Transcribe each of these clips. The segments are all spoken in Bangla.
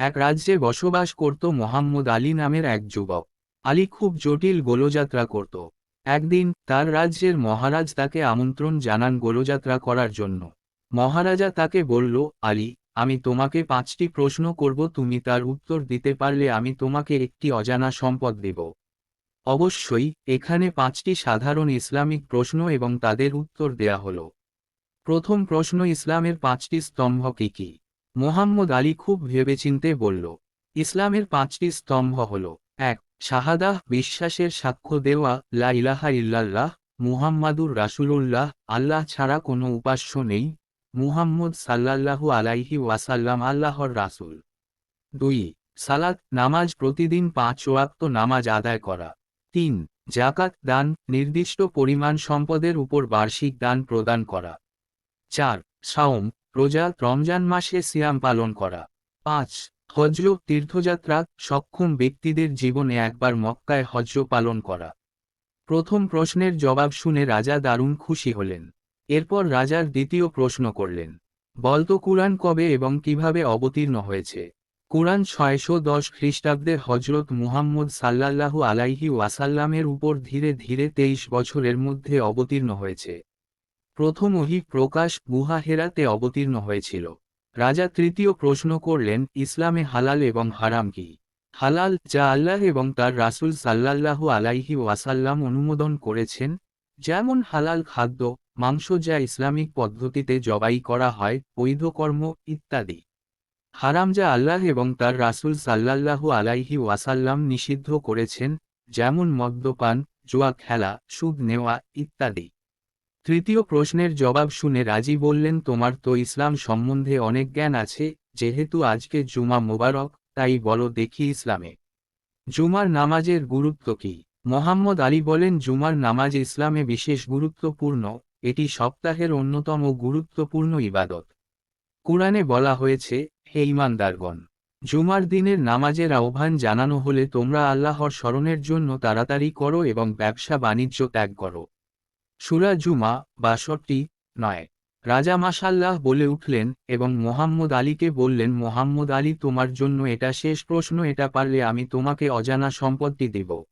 এক রাজ্যে বসবাস করত মোহাম্মদ আলী নামের এক যুবক। আলী খুব জটিল গোলযাত্রা করত। একদিন তার রাজ্যের মহারাজ তাকে আমন্ত্রণ জানান গোলযাত্রা করার জন্য। মহারাজা তাকে বলল, আলী, আমি তোমাকে পাঁচটি প্রশ্ন করব, তুমি তার উত্তর দিতে পারলে আমি তোমাকে একটি অজানা সম্পদ দেব। অবশ্যই, এখানে পাঁচটি সাধারণ ইসলামিক প্রশ্ন এবং তাদের উত্তর দেয়া হলো। প্রথম প্রশ্ন, ইসলামের পাঁচটি স্তম্ভ কি কি? মোহাম্মদ আলী খুব ভেবেচিন্তে বলল, ইসলামের পাঁচটি স্তম্ভ হল, এক, শাহাদাহ, বিশ্বাসের সাক্ষ্য দেওয়া, লা ইলাহা ইল্লাল্লাহ, মুহাম্মাদুর রাসূলুল্লাহ, আল্লাহ ছাড়া কোনো উপাস্য নেই, মুহাম্মদ সাল্লাল্লাহু আলাইহি ওয়াসাল্লাম, আল্লাহর রাসূল। দুই, সালাত, নামাজ প্রতিদিন পাঁচ ওয়াক্ত নামাজ আদায় করা। তিন জাকাত দান, নির্দিষ্ট পরিমাণ সম্পদের উপর বার্ষিক দান প্রদান করা। চার, সাওম রোজা রমজান মাসে সিয়াম পালন করা। পাঁচ হজ্জ তীর্থযাত্রা, সক্ষম ব্যক্তিদের জীবনে একবার মক্কায় হজ্জ পালন করা। প্রথম প্রশ্নের জবাব শুনে রাজা দারুণ খুশি হলেন। এরপর রাজার দ্বিতীয় প্রশ্ন করলেন বলতো কুরআন কবে এবং কীভাবে অবতীর্ণ হয়েছে? কুরআন ছয়শো দশ খ্রিস্টাব্দে হজরত মুহাম্মদ সাল্লাল্লাহু আলাইহি ওয়াসাল্লামের উপর ধীরে ধীরে তেইশ বছরের মধ্যে অবতীর্ণ হয়েছে। প্রথম ওহি প্রকাশ গুহা হেরাতে অবতীর্ণ হয়েছিল। রাজা তৃতীয় প্রশ্ন করলেন, ইসলামে হালাল এবং হারাম কি? হালাল, যা আল্লাহ এবং তার রাসূল সাল্লাল্লাহু আলাইহি ওয়াসাল্লাম অনুমোদন করেছেন, যেমন হালাল খাদ্য, মাংস যা ইসলামিক পদ্ধতিতে জবাই করা হয়, বৈধ কর্ম, ইত্যাদি। হারাম যা আল্লাহ এবং তার রাসূল সাল্লাল্লাহু আলাইহি ওয়াসাল্লাম নিষিদ্ধ করেছেন, যেমন মদ্যপান, জুয়া খেলা, সুদ নেওয়া, ইত্যাদি। তৃতীয় প্রশ্নের জবাব শুনে রাজি বললেন, তোমার তো ইসলাম সম্বন্ধে অনেক জ্ঞান আছে, যেহেতু আজকে জুমা মোবারক, তাই বলো দেখি ইসলামে। জুমার নামাজের গুরুত্ব কি? মোহাম্মদ আলী বলেন, জুমার নামাজ ইসলামে বিশেষ গুরুত্বপূর্ণ, এটি সপ্তাহের অন্যতম গুরুত্বপূর্ণ ইবাদত। কুরআনে বলা হয়েছে, হে ইমানদারগণ জুমার দিনের নামাজের আহ্বান জানানো হলে তোমরা আল্লাহর স্মরণের জন্য তাড়াতাড়ি করো এবং ব্যবসা বাণিজ্য ত্যাগ করো। সুরা জুমা বা বাষট্টি নয়। রাজা মাসাল্লাহ বলে উঠলেন এবং মোহাম্মদ আলীকে বললেন, মোহাম্মদ আলী, তোমার জন্য এটা শেষ প্রশ্ন, এটা পারলে আমি তোমাকে অজানা সম্পত্তি দেব।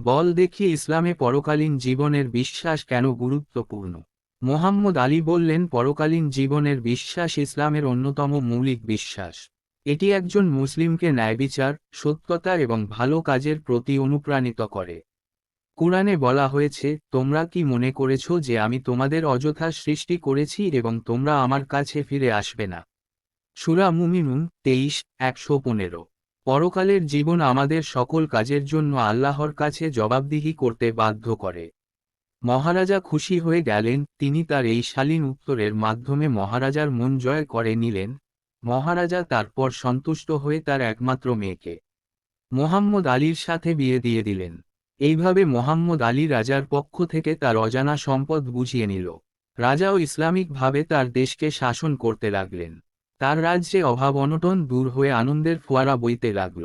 বল দেখি ইসলামে পরকালীন জীবনের বিশ্বাস কেন গুরুত্বপূর্ণ? মোহাম্মদ আলী বললেন, পরকালীন জীবনের বিশ্বাস ইসলামের অন্যতম মৌলিক বিশ্বাস। এটি একজন মুসলিমকে ন্যায়বিচার, সত্যতা এবং ভালো কাজের প্রতি অনুপ্রাণিত করে। কুরআনে বলা হয়েছে, তোমরা কি মনে করেছ যে আমি তোমাদের অযথা সৃষ্টি করেছি এবং তোমরা আমার কাছে ফিরে আসবে না? সুরা মুমিনুন, তেইশ, একশো পনেরো। পরকালের জীবন আমাদের সকল কাজের জন্য আল্লাহর কাছে জবাবদিহি করতে বাধ্য করে। মহারাজা খুশি হয়ে গেলেন, তিনি তার এই শালীন উত্তরের মাধ্যমে মহারাজার মন জয় করে নিলেন। মহারাজা তারপর সন্তুষ্ট হয়ে তার একমাত্র মেয়েকে মোহাম্মদ আলীর সাথে বিয়ে দিয়ে দিলেন। এইভাবে মোহাম্মদ আলী রাজার পক্ষ থেকে তার অজানা সম্পদ বুঝিয়ে নিল। রাজাও ইসলামিকভাবে তার দেশকে শাসন করতে লাগলেন। তার রাজ্যে অভাব অনটন দূর হয়ে আনন্দের ফোয়ারা বইতে লাগল।